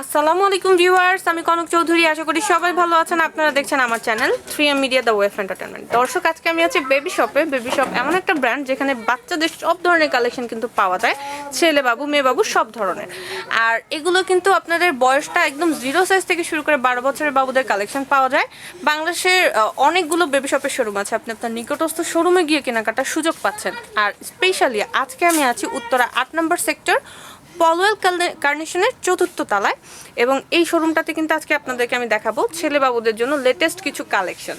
আসসালামু আলাইকুম ভিউয়ার্স, আমি কনক চৌধুরী। আশা করি সবাই ভালো আছেন। আপনারা দেখছেন আমার channel three M media the wave entertainment দর্শক, আজকে আমি আছি বেবি শপে বেবি শপ এমন একটা ব্র্যান্ড যেখানে বাচ্চাদের সব ধরনের কালেকশন কিন্তু পাওয়া যায়। ছেলে বাবু, মেয়ে বাবু, সব ধরনের। আর এগুলো কিন্তু আপনাদের বয়সটা একদম জিরো সাইজ থেকে শুরু করে বারো বছরের বাবুদের কালেকশন পাওয়া যায়। বাংলাদেশের অনেকগুলো বেবি শপের শোরুম আছে। আপনি আপনার নিকটস্থ শোরুমে গিয়ে কেনাকাটার সুযোগ পাচ্ছেন। আর স্পেশালি আজকে আমি আছি উত্তরা আট নম্বর সেক্টর পলওয়েল কার্নেশনের চতুর্থ তালায়। এবং এই শোরুমটাতে কিন্তু আজকে আপনাদেরকে আমি দেখাবো ছেলে বাবুদের জন্য লেটেস্ট কিছু কালেকশন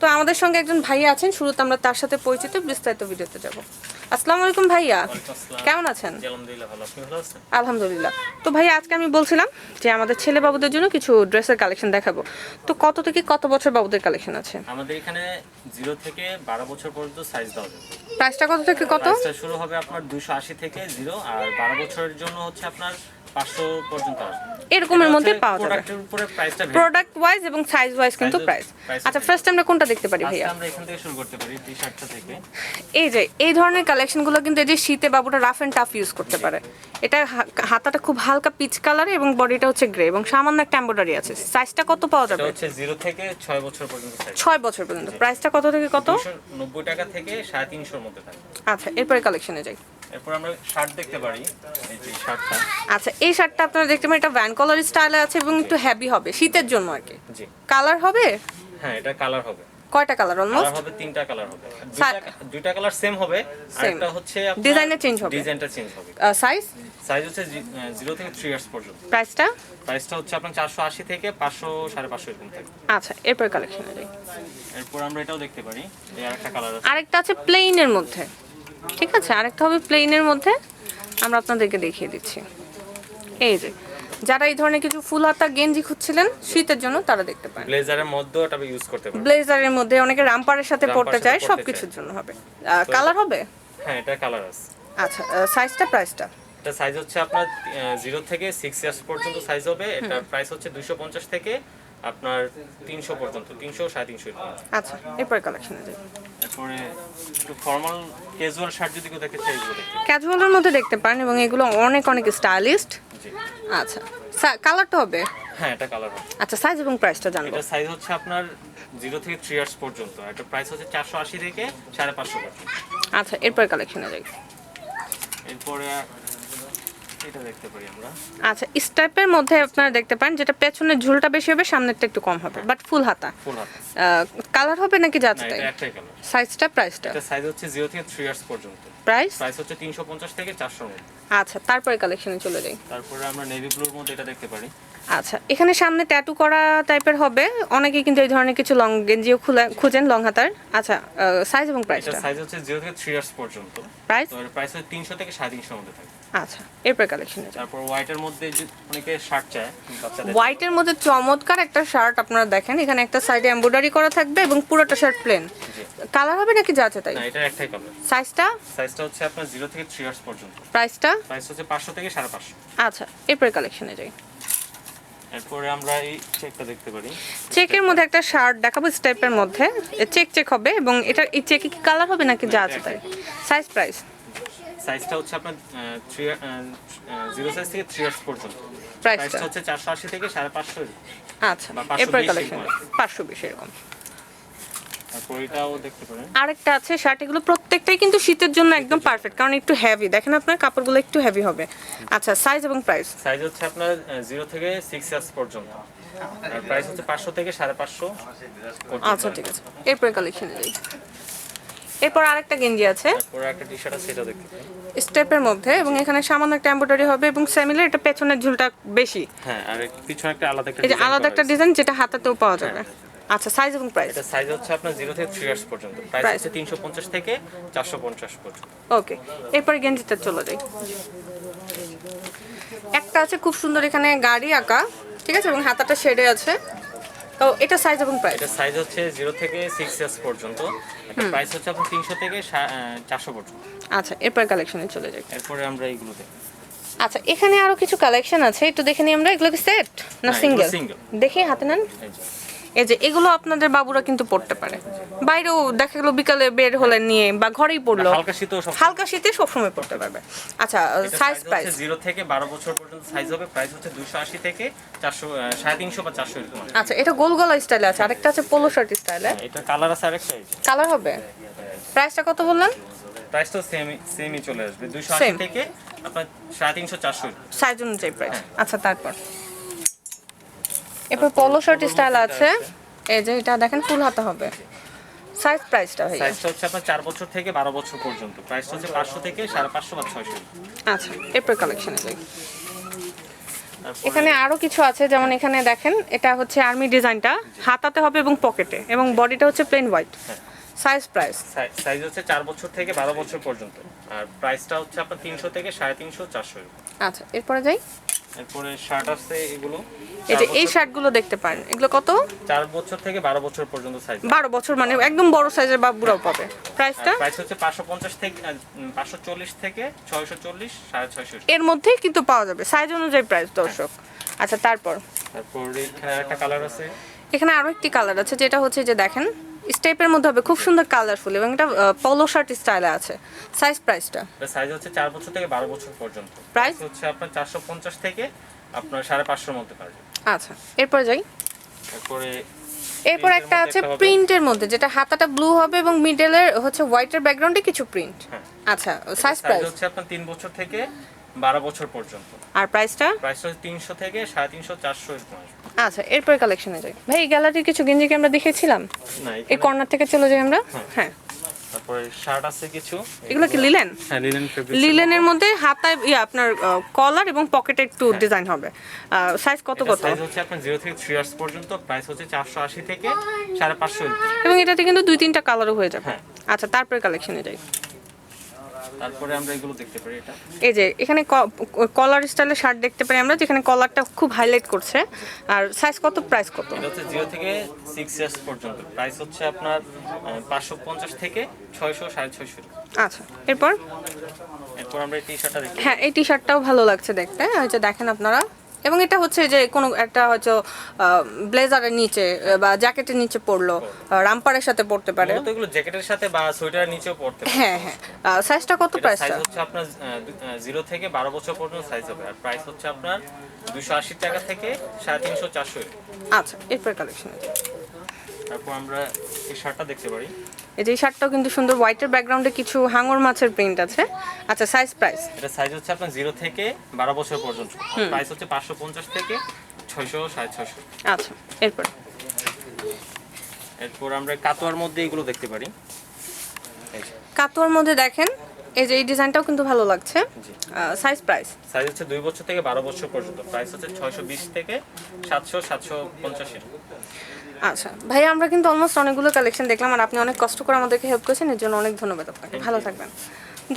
তো আমাদের সঙ্গে একজন ভাইয়া আছেন শুরুতে আমরা তার সাথে পরিচিত বিস্তারিত ভিডিওতে যাব। আসসালামু আলাইকুম ভাইয়া। কেমন আছেন? আলহামদুলিল্লাহ তো ভাইয়া আজকে আমি বলছিলাম যে আমাদের ছেলে বাবুদের জন্য কিছু ড্রেসের কালেকশন দেখাবো। তো কত থেকে কত বছর বাবুদের কালেকশন আছে? আমাদের এখানে জিরো থেকে বারো বছর পর্যন্ত সাইজ দেওয়া যাবে। প্রাইসটা কত থেকে কত? শুরু হবে আপনার দুশো আশি থেকে জিরো আর বারো বছরের জন্য হচ্ছে আপনার পাঁচশো পর্যন্ত আসবে। এরকমের মধ্যে পাওয়া যাবে। প্রোডাক্টের উপরে প্রাইসটা প্রোডাক্ট ওয়াইজ এবং সাইজ ওয়াইজ কিন্তু প্রাইস আচ্ছা ফার্স্ট আমরা কোনটা দেখতে পারি ভাইয়া? আমরা এখান থেকে শুরু করতে পারি টি শার্টটা থেকে। এই যে এই ধরনের কালেকশনগুলো কিন্তু এই যে শীতে বাবুটা রাফ এন্ড টাফ ইউজ করতে পারে। এটা হাতাটা খুব হালকা পিচ কালার এবং বডিটা হচ্ছে গ্রে এবং সামান্য একটা এমব্রয়ডারি আছে। সাইজটা কত পাওয়া যাবে? হচ্ছে জিরো থেকে ছয় বছর পর্যন্ত সাইজ ছয় বছর পর্যন্ত। প্রাইসটা কত থেকে কত? দুশো নব্বই টাকা থেকে সাড়ে তিনশোর মধ্যে থাকে আচ্ছা এরপরে কালেকশনে যাই। এরপর আমরা শার্ট দেখতে পারি এই যে শার্টটা। আচ্ছা এই শার্টটা আপনারা দেখতে পারেন এটা ভ্যান কলার স্টাইলে আছে এবং একটু হেভি হবে শীতের জন্য আর কি। জি। কালার হবে? হ্যাঁ এটা কালার হবে। কয়টা কালার অলমোস্ট হবে তিনটা কালার হবে। দুইটা কালার সেম হবে আর. একটা হচ্ছে Design-টা change হবে। ডিজাইনটা চেঞ্জ হবে। সাইজ সাইজ হচ্ছে জিরো থেকে থ্রি ইয়ার্স পর্যন্ত। প্রাইসটা প্রাইসটা হচ্ছে আপনার চারশো আশি থেকে পাঁচশো সাড়ে পাঁচশো এরকম থাকে। আচ্ছা এরপরে কালেকশনে যাই। এরপর আমরা এটাও দেখতে পারি এই আরেকটা কালার আছে। আরেকটা আছে প্লেইনের মধ্যে। ঠিক আছে আরেকটা হবে প্লেইনের মধ্যে। আমরা আপনাদেরকে দেখিয়ে দিচ্ছি। এই যে যারা এই ধরনের কিছু ফুল হাতা গেঞ্জি খুঁজছিলেন শীতের জন্য তারা দেখতে পারেন। ব্লেজারের মধ্যেও এটা ইউজ করতে পারবেন ব্লেজারের মধ্যে অনেকে রামপারের সাথে পড়তে চায় পড়তে সব কিছুর জন্য হবে। কালার হবে? হ্যাঁ এটা কালার আছে। আচ্ছা সাইজটা প্রাইসটা এটা সাইজ হচ্ছে আপনার জিরো থেকে সিক্স ইয়ার্স পর্যন্ত সাইজ হবে। এটা প্রাইস হচ্ছে দুশো পঞ্চাশ থেকে আপনার তিনশো পর্যন্ত তিনশো সাড়ে তিনশো এরকম। আচ্ছা এরপরে কালেকশনে যাই। তারপরে একটু ফর্মাল ক্যাজুয়াল শার্ট যদি কেউ দেখতে চাই ক্যাজুয়ালের মধ্যে দেখতে পারেন এবং এগুলো অনেক অনেক স্টাইলিস্ট আচ্ছা। কালারটা হবে? হ্যাঁ এটা কালার হবে। আচ্ছা সাইজ এবং প্রাইসটা জানব। এটা সাইজ হচ্ছে আপনার জিরো থেকে থ্রি ইয়ার্স পর্যন্ত। এটা প্রাইস হচ্ছে চারশো আশি থেকে সাড়ে পাঁচশো পর্যন্ত। আচ্ছা এরপরে কালেকশনে যাই। এরপরে এটা দেখতে পারি আমরা। আচ্ছা স্টেপের মধ্যে আপনারা দেখতে পারেন যেটা পেছনের ঝুলটা বেশি হবে সামনেরটা একটু কম হবে বাট ফুল হাতা। ফুল হাতা। কালার হবে নাকি যাচ্ছে? তাই এটা একটাই কালার সাইজটা প্রাইসটা এটা সাইজ হচ্ছে 0 থেকে 3 ইয়ার্স পর্যন্ত। প্রাইস প্রাইস হচ্ছে তিনশো পঞ্চাশ থেকে চারশোর মধ্যে। আচ্ছা তারপরে কালেকশনে চলে যাই। তারপরে আমরা নেভি ব্লুর মধ্যে এটা দেখতে পারি। আচ্ছা এখানে সামনে ট্যাটু করা টাইপের হবে। অনেকেই কিন্তু এই ধরনের কিছু লং গেঞ্জিও খুঁজেন লং হাতার। আচ্ছা সাইজ এবং প্রাইসটা সাইজ হচ্ছে জিরো থেকে থ্রি ইয়ার্স পর্যন্ত। প্রাইস তো এর প্রাইস হচ্ছে তিনশো থেকে সাড়ে তিনশোর মধ্যে থাকে। আচ্ছা এরপরে কালেকশনে তারপর হোয়াইটের মধ্যে যে অনেকে শার্ট চায় হোয়াইটের মধ্যে চমৎকার একটা শার্ট আপনারা দেখেন। এখানে একটা সাইডে এমব্রয়ডারি করা থাকবে এবং পুরোটা শার্ট প্লেন কালার হবে নাকি যাচ্ছে তাই? না এটা একটাই কালার সাইজটা সাইজটা হচ্ছে আপনার জিরো থেকে থ্রি ইয়ার্স পর্যন্ত। প্রাইসটা প্রাইস হচ্ছে পাঁচশো থেকে সাড়ে পাঁচশো। আচ্ছা এরপরে কালেকশনে যাই। এরপরে আমরা এই চেকটা দেখতে পারি। চেকের মধ্যে একটা শার্ট দেখাবো স্টেপের মধ্যে। চেক চেক হবে এবং এটা এই চেকে কি কালার হবে নাকি যা আছে তাই সাইজ প্রাইস সাইজটা হচ্ছে আপনার থ্রি সাইজ থেকে থ্রি ইয়ার্স পর্যন্ত। প্রাইসটা হচ্ছে চারশো আশি থেকে সাড়ে পাঁচশো। আচ্ছা বা 520 কালেকশন আছে। পাঁচশো বিশ এরকম তারপর এটাও দেখতে পারেন আরেকটা আছে শার্ট এগুলো প্রত্যেকটাই কিন্তু শীতের জন্য একদম পারফেক্ট কারণ একটু হেভি দেখেন আপনার কাপড়গুলো একটু হেভি হবে। আচ্ছা সাইজ এবং প্রাইস সাইজ হচ্ছে আপনার জিরো থেকে সিক্স ইয়ার্স পর্যন্ত। আর প্রাইস হচ্ছে পাঁচশো থেকে সাড়ে পাঁচশো আচ্ছা ঠিক আছে। এরপরে কালেকশনে যাই। এরপর আরেকটা গেঞ্জি আছে। স্টেপের মধ্যে এবং এখানে সামান্য একটা এমব্রয়ডারি হবে এবং সেমিলার এটা পেছনের ঝুলটা বেশি। হ্যাঁ আর পিছনে একটা আলাদা একটা আলাদা একটা ডিজাইন যেটা হাতাতেও পাওয়া যাবে। আচ্ছা সাইজ এবং প্রাইস এটা সাইজ হচ্ছে আপনার জিরো থেকে থ্রি ইয়ার্স পর্যন্ত। প্রাইস? হচ্ছে তিনশো পঞ্চাশ থেকে চারশো পঞ্চাশ পর্যন্ত। ওকে এরপরে গেঞ্জিটা চলে যাই। একটা আছে খুব সুন্দর এখানে গাড়ি আঁকা ঠিক আছে এবং হাতাটা শেডে আছে। তো এটা সাইজ এবং প্রাইস এটা সাইজ হচ্ছে জিরো থেকে সিক্স ইয়ার্স পর্যন্ত। এটা প্রাইস হচ্ছে আপনার তিনশো থেকে চারশো পর্যন্ত। আচ্ছা এরপরে কালেকশনে চলে যাই। এরপরে আমরা এইগুলো আচ্ছা এখানে আরও কিছু কালেকশন আছে। একটু দেখে নিই আমরা এগুলো কি সেট না এগুলো সিঙ্গেল দেখি হাতে নেন। এই যে। এগুলো আপনাদের বাবুরা কিন্তু পড়তে পারে। বাইরেও দেখা গেলো বিকালে বের হলে নিয়ে বা ঘরেই পড়ল। হালকা শীতও হালকা শীতে সবসময় পড়তে পারবে। আচ্ছা সাইজ প্রাইস জিরো থেকে বারো বছর পর্যন্ত সাইজ হবে। প্রাইস হচ্ছে দুশো আশি থেকে চারশো সাড়ে তিনশো বা চারশো এরকম আচ্ছা এটা গোল গলা স্টাইলে আছে। আরেকটা আছে পোলো শার্ট স্টাইলে এটা কালার আছে আরেকটা কালার হবে? প্রাইসটা কত বললেন? প্রাইস তো সেম সেমই চলে আসবে। দুশো আশি থেকে আপনার সাড়ে তিনশো চারশো সাইজ অনুযায়ী প্রাইস আচ্ছা তারপর? এরপর পোলো শার্ট স্টাইল আছে। এই যে এটা দেখেন ফুল হাতা হবে। সাইজ প্রাইসটা ভাইয়া। সাইজটা হচ্ছে আপনার চার বছর থেকে বারো বছর পর্যন্ত। প্রাইসটা হচ্ছে পাঁচশো থেকে সাড়ে পাঁচশো বা ছয়শো। আচ্ছা এরপর কালেকশনে যাই। এখানে আরও কিছু আছে যেমন এখানে দেখেন এটা হচ্ছে আর্মি ডিজাইনটা হাতাতে হবে এবং পকেটে এবং বডিটা হচ্ছে plain white size price size হচ্ছে চার বছর থেকে বারো বছর পর্যন্ত। আর প্রাইসটা হচ্ছে আপনার তিনশো থেকে সাড়ে তিনশো চারশো আচ্ছা এরপরে যাই। এরপরে শার্ট আছে এগুলো। এই যে এই বছর- শার্টগুলো দেখতে পারেন। এগুলো কত? চার বছর থেকে বারো বছর পর্যন্ত সাইজ বারো বছর মানে একদম বড় সাইজের বাবুরাও পাবে। প্রাইসটা প্রাইস হচ্ছে পাঁচশো পঞ্চাশ থেকে পাঁচশো চল্লিশ থেকে ছয়শো চল্লিশ সাড়ে ছয়শো। এর মধ্যেই কিন্তু পাওয়া যাবে। সাইজ অনুযায়ী প্রাইস দর্শক। আচ্ছা তারপর? তারপর এখানে একটা কালার আছে। এখানে আরও একটি কালার আছে যেটা হচ্ছে যে দেখেন স্টেপের মধ্যে হবে খুব সুন্দর কালারফুল এবং এটা পলো শার্ট স্টাইলে আছে। সাইজ প্রাইসটা এটা সাইজ হচ্ছে চার বছর থেকে বারো বছর পর্যন্ত। Price? হচ্ছে আপনার চারশো পঞ্চাশ থেকে আপনার সাড়ে পাঁচশোর মধ্যে পারবে আচ্ছা এরপর যাই। তারপরে এরপর একটা আছে প্রিন্টের মধ্যে যেটা হাতাটা ব্লু হবে এবং মিডলের হচ্ছে হোয়াইটের ব্যাকগ্রাউন্ডে কিছু প্রিন্ট হ্যাঁ। আচ্ছা সাইজ প্রাইস হচ্ছে আপনার তিন বছর থেকে বারো বছর পর্যন্ত। আর প্রাইসটা প্রাইস হচ্ছে তিনশো থেকে সাড়ে তিনশো চারশো এরকম আসবে। আচ্ছা এরপরে কালেকশনে যাই। ভাই এই গ্যালারির কিছু গেঞ্জি কি আমরা দেখেছিলাম? না এই কর্নার থেকে চলে যাই আমরা? হ্যাঁ। তারপরে শার্ট আছে কিছু। এগুলো কি লিলেন হ্যাঁ লিলেন ফেব্রিক লিলেনের মধ্যে। হাতায় ইয়ে আপনার কলার এবং পকেটে একটু ডিজাইন হবে। সাইজ কত কত সাইজ হচ্ছে আপনার জিরো থেকে থ্রি ইয়ার্স পর্যন্ত প্রাইস হচ্ছে চারশো আশি থেকে সাড়ে পাঁচশো। এরকম। এবং এটাতে কিন্তু দুই তিনটা কালারও হয়ে যাবে। হ্যাঁ। আচ্ছা তারপরে কালেকশনে যাই। তারপরে আমরা এগুলো দেখতে পারি এটা। এই যে এখানে কলার স্টাইলের শার্ট দেখতে পারি আমরা যেখানে কলারটা খুব হাইলাইট করছে। আর সাইজ কত? প্রাইস কত? এটা হচ্ছে জিরো থেকে সিক্স ইয়ার্স পর্যন্ত। প্রাইস হচ্ছে আপনার পাঁচশো পঞ্চাশ থেকে ছয়শো সাড়ে ছয়শো আচ্ছা এরপর? এরপর আমরা এই টি শার্টটা দেখি। হ্যাঁ এই টি শার্টটাও ভালো লাগছে দেখতে। হয়তো দেখেন আপনারা এবং এটা হচ্ছে যে কোনো একটা হয়তো ব্লেজারের নিচে বা জ্যাকেটের নিচে পরলো রামপারের সাথে পড়তে পারে। মূলত এগুলো জ্যাকেটের সাথে বা সোয়েটারের নিচেও পড়তে পারে। হ্যাঁ হ্যাঁ। সাইজটা কত প্রাইস সাইজ হচ্ছে আপনার জিরো থেকে বারো বছর পর্যন্ত সাইজ হবে। আর প্রাইস হচ্ছে আপনার দুশো আশি টাকা থেকে সাড়ে তিনশো চারশো আচ্ছা এরপর কালেকশন তারপর আমরা এই শার্টটা দেখতে পারি। এই যে শার্টটাও কিন্তু সুন্দর হোয়াইটের ব্যাকগ্রাউন্ডে কিছু হাঙর মাছের প্রিন্ট আছে। আচ্ছা সাইজ প্রাইস এটা সাইজ হচ্ছে আপনার জিরো থেকে বারো বছর পর্যন্ত। প্রাইস হচ্ছে পাঁচশো পঞ্চাশ থেকে ছয়শো সাড়ে ছয়শো। আচ্ছা এরপর? এরপর আমরা কাতোয়ার মধ্যে এগুলো দেখতে পারি। কাতোয়ার মধ্যে দেখেন এই যে এই ডিজাইনটাও কিন্তু ভালো লাগছে। সাইজ প্রাইস সাইজ হচ্ছে দুই বছর থেকে বারো বছর পর্যন্ত। প্রাইস হচ্ছে ছয়শো বিশ থেকে সাতশো সাতশো পঞ্চাশের। আচ্ছা ভাই আমরা কিন্তু অলমোস্ট অনেকগুলো কালেকশন দেখলাম আর আপনি অনেক কষ্ট করে আমাদেরকে হেল্প করেছেন এর জন্য অনেক ধন্যবাদ আপনাকে। ভালো থাকবেন।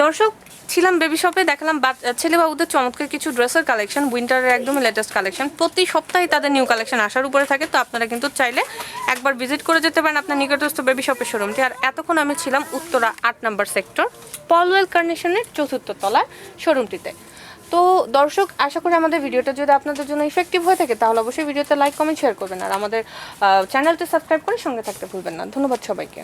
দর্শক ছিলাম বেবি শপে দেখালাম ছেলে বাবুদের চমৎকার কিছু ড্রেসের কালেকশন উইন্টারের একদমই লেটেস্ট কালেকশন প্রতি সপ্তাহে তাদের নিউ কালেকশন আসার উপরে থাকে তো আপনারা কিন্তু চাইলে একবার ভিজিট করে যেতে পারেন আপনার নিকটস্থ বেবি শপের শোরুমটি আর এতক্ষণ আমি ছিলাম উত্তরা আট নাম্বার সেক্টর পলওয়েল কার্নেশনের চতুর্থ তলার শোরুমটিতে তো দর্শক, আশা করি আমাদের ভিডিওটা যদি আপনাদের জন্য ইফেক্টিভ হয়ে থাকে, তাহলে অবশ্যই ভিডিওতে লাইক কমেন্ট শেয়ার করবেন। আর আমাদের চ্যানেলটা সাবস্ক্রাইব করে সঙ্গে থাকতে ভুলবেন না। ধন্যবাদ সবাইকে।